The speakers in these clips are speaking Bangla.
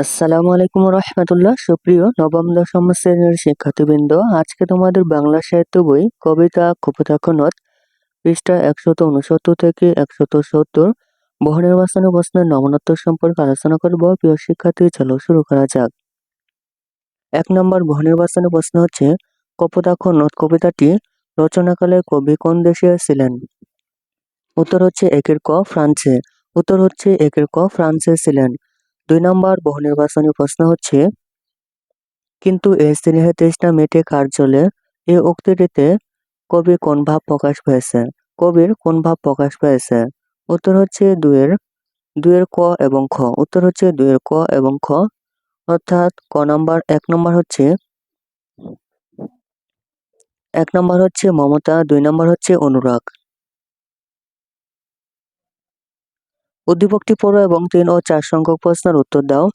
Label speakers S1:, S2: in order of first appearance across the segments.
S1: আসসালামু আলাইকুম রহমতুল্লাহ সুপ্রিয় নবম, দশম শ্রেণির শিক্ষার্থীবৃন্দ, আজকে তোমাদের বাংলা সাহিত্য বই কবিতা কপোতাক্ষণত পৃষ্ঠা একশত উনসত্তর থেকে একশত সত্তর বহু নির্বাচনী প্রশ্নের নমনত্ব সম্পর্কে আলোচনা করব। প্রিয় শিক্ষার্থী, চলো শুরু করা যাক। এক নম্বর বহু নির্বাচনী প্রশ্ন হচ্ছে কপোতাক্ষণত কবিতাটি রচনাকালে কবি কোন দেশে ছিলেন? উত্তর হচ্ছে একের ক, ফ্রান্সে। উত্তর হচ্ছে একের ক, ফ্রান্সে ছিলেন। দুই নম্বর বহু নির্বাচনী প্রশ্ন হচ্ছে, কিন্তু এই স্নেহে তৃষ্ণা মেটে কার জলে? এ উক্তিটিতে কবি কোন ভাব প্রকাশ পেয়েছে? কবির কোন ভাব প্রকাশ পেয়েছে? উত্তর হচ্ছে দুয়ের দুয়ের ক এবং খ। উত্তর হচ্ছে দুয়ের ক এবং খ। অর্থাৎ ক নম্বর, এক নম্বর হচ্ছে, এক নম্বর হচ্ছে মমতা, দুই নম্বর হচ্ছে অনুরাগ। উদ্দীপকটি পড়ো এবং তিন ও চার সংখ্যক প্রশ্নের উত্তর দাও।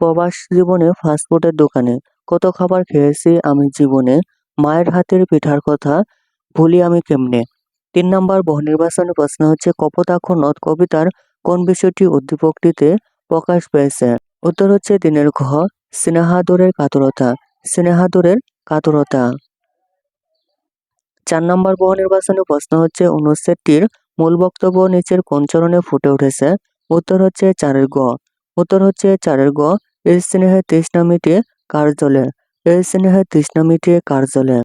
S1: প্রবাস জীবনে ফাস্টফুডের দোকানে কত খাবার খেয়েছি আমি জীবনে? মায়ের হাতের পিঠার কথা ভুলি আমি কেমনে? তিন নম্বর বহু নির্বাচনী প্রশ্ন হচ্ছে, কপোতাক্ষ নদ কবিতার কোন বিষয়টি উদ্দীপকটিতে প্রকাশ পেয়েছে? উত্তর হচ্ছে, দিনের ঘ, স্নেহাদরের কাতরতা। স্নেহাদরের কাতরতা। চার নম্বর বহু নির্বাচনী প্রশ্ন হচ্ছে, অনুচ্ছেদটির মূল বক্তব্য নিচের কোন চরণে ফুটে উঠেছে? উত্তর হচ্ছে চারের গ। উত্তর হচ্ছে চারের গ। এই স্নেহে তৃষ্ণা মিটিয়ে কার জলে এই স্নেহে তৃষ্ণা মিটিয়ে কার জলে